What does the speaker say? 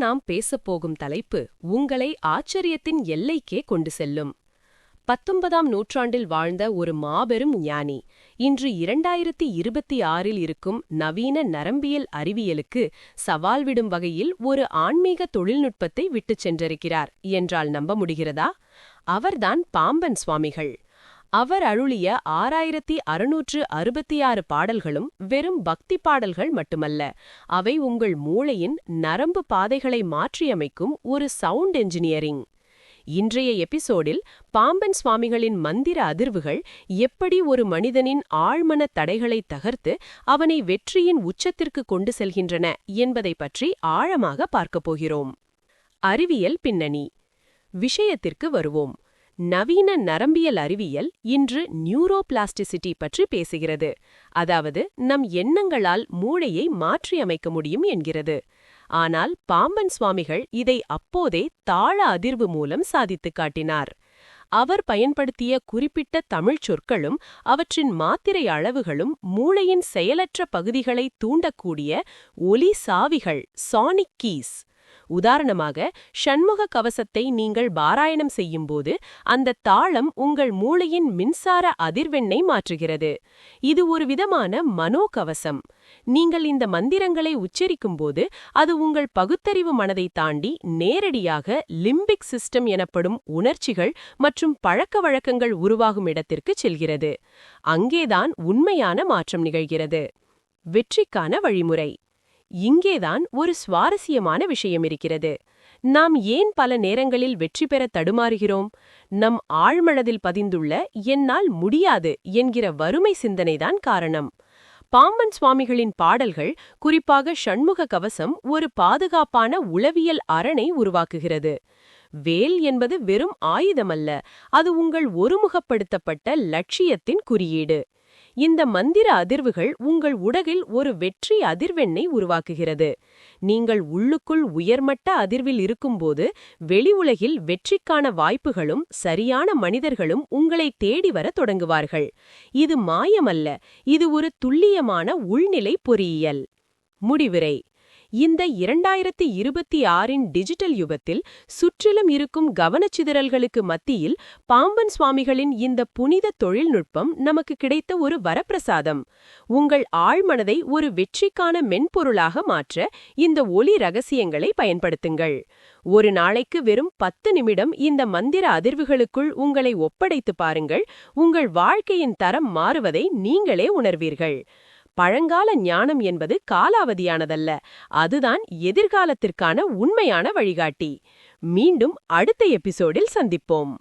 நாம் பேசப்போகும் தலைப்பு உங்களை ஆச்சரியத்தின் எல்லைக்கே கொண்டு செல்லும். பத்தொன்பதாம் நூற்றாண்டில் வாழ்ந்த ஒரு மாபெரும் ஞானி இன்று இரண்டாயிரத்தி இருபத்தி ஆறில் இருக்கும் நவீன நரம்பியல் அறிவியலுக்கு சவால் விடும் வகையில் ஒரு ஆன்மீக தொழில்நுட்பத்தை விட்டுச் சென்றிருக்கிறார் என்றால் நம்ப முடிகிறதா? அவர்தான் பாம்பன் சுவாமிகள். அவர் அருளிய ஆறாயிரத்தி அறுநூற்று அறுபத்தி ஆறு பாடல்களும் வெறும் பக்தி பாடல்கள் மட்டுமல்ல அவை உங்கள் மூளையின் நரம்பு பாதைகளை மாற்றியமைக்கும் ஒரு சவுண்ட் என்ஜினியரிங். இன்றைய எபிசோடில் பாம்பன் சுவாமிகளின் மந்திர அதிர்வுகள் எப்படி ஒரு மனிதனின் ஆழ்மன தடைகளை தகர்த்து அவனை வெற்றியின் உச்சத்திற்கு கொண்டு செல்கின்றன என்பதை பற்றி ஆழமாக பார்க்கப் போகிறோம். அறிவியல் பின்னணி. விஷயத்திற்கு வருவோம். நவீன நரம்பியல் அறிவியல் இன்று நியூரோபிளாஸ்டிசிட்டி பற்றி பேசுகிறது. அதாவது நம் எண்ணங்களால் மூளையை மாற்றியமைக்க முடியும் என்கிறது. ஆனால் பாம்பன் சுவாமிகள் இதை அப்போதே தாழ அதிர்வு மூலம் சாதித்துக் காட்டினார். அவர் பயன்படுத்திய குறிப்பிட்ட தமிழ்ச் சொற்களும் அவற்றின் மாத்திரை அளவுகளும் மூளையின் செயலற்ற பகுதிகளை தூண்டக்கூடிய ஒலி சாவிகள் சானிக் கீஸ் உதாரணமாக ஷண்முக கவசத்தை நீங்கள் பாராயணம் செய்யும்போது அந்த தாளம் உங்கள் மூளையின் மின்சார அதிர்வெண்ணை மாற்றுகிறது. இது ஒரு விதமான மனோகவசம் நீங்கள் இந்த மந்திரங்களை உச்சரிக்கும்போது அது உங்கள் பகுத்தறிவு மனதை தாண்டி நேரடியாக லிம்பிக் சிஸ்டம் எனப்படும் உணர்ச்சிகள் மற்றும் பழக்க வழக்கங்கள் உருவாகும் இடத்திற்கு செல்கிறது. அங்கேதான் உண்மையான மாற்றம் நிகழ்கிறது. வெற்றிக்கான வழிமுறை. இங்கேதான் ஒரு சுவாரஸ்யமான விஷயம் இருக்கிறது. நாம் ஏன் பல நேரங்களில் வெற்றி பெற தடுமாறுகிறோம்? நம் ஆழ்மனதில் பதிந்துள்ள என்னால் முடியாது என்கிற வறுமை சிந்தனைதான் காரணம். பாம்பன் சுவாமிகளின் பாடல்கள் குறிப்பாக ஷண்முக கவசம் ஒரு பாதுகாப்பான உளவியல் அரணை உருவாக்குகிறது. வேல் என்பது வெறும் ஆயுதமல்ல அது உங்கள் ஒருமுகப்படுத்தப்பட்ட லட்சியத்தின் குறியீடு. இந்த மந்திர அதிர்வுகள் உங்கள் உடகில் ஒரு வெற்றி அதிர்வெண்ணை உருவாக்குகிறது. நீங்கள் உள்ளுக்குள் உயர்மட்ட அதிர்வில் இருக்கும்போது வெளி உலகில் வெற்றிக்கான வாய்ப்புகளும் சரியான மனிதர்களும் உங்களை தேடி வர தொடங்குவார்கள். இது மாயமல்ல இது ஒரு துல்லியமான உள்நிலை பொறியியல். முடிவுரை. இந்த இரண்டாயிரத்தி இருபத்தி ஆறின் டிஜிட்டல் யுகத்தில் சுற்றிலும் இருக்கும் கவனச்சிதறல்களுக்கு மத்தியில் பாம்பன் சுவாமிகளின் இந்த புனித தொழில்நுட்பம் நமக்கு கிடைத்த ஒரு வரப்பிரசாதம். உங்கள் ஆழ்மனதை ஒரு வெற்றிக்கான மென்பொருளாக மாற்ற இந்த ஒளி ரகசியங்களை பயன்படுத்துங்கள். ஒரு நாளைக்கு வெறும் பத்து நிமிடம் இந்த மந்திர அதிர்வுகளுக்குள் உங்களை ஒப்படைத்து பாருங்கள். உங்கள் வாழ்க்கையின் தரம் மாறுவதை நீங்களே உணர்வீர்கள். பழங்கால ஞானம் என்பது காலாவதியானதல்ல. அதுதான் எதிர்காலத்திற்கான உண்மையான வழிகாட்டி. மீண்டும் அடுத்த எபிசோடில் சந்திப்போம்.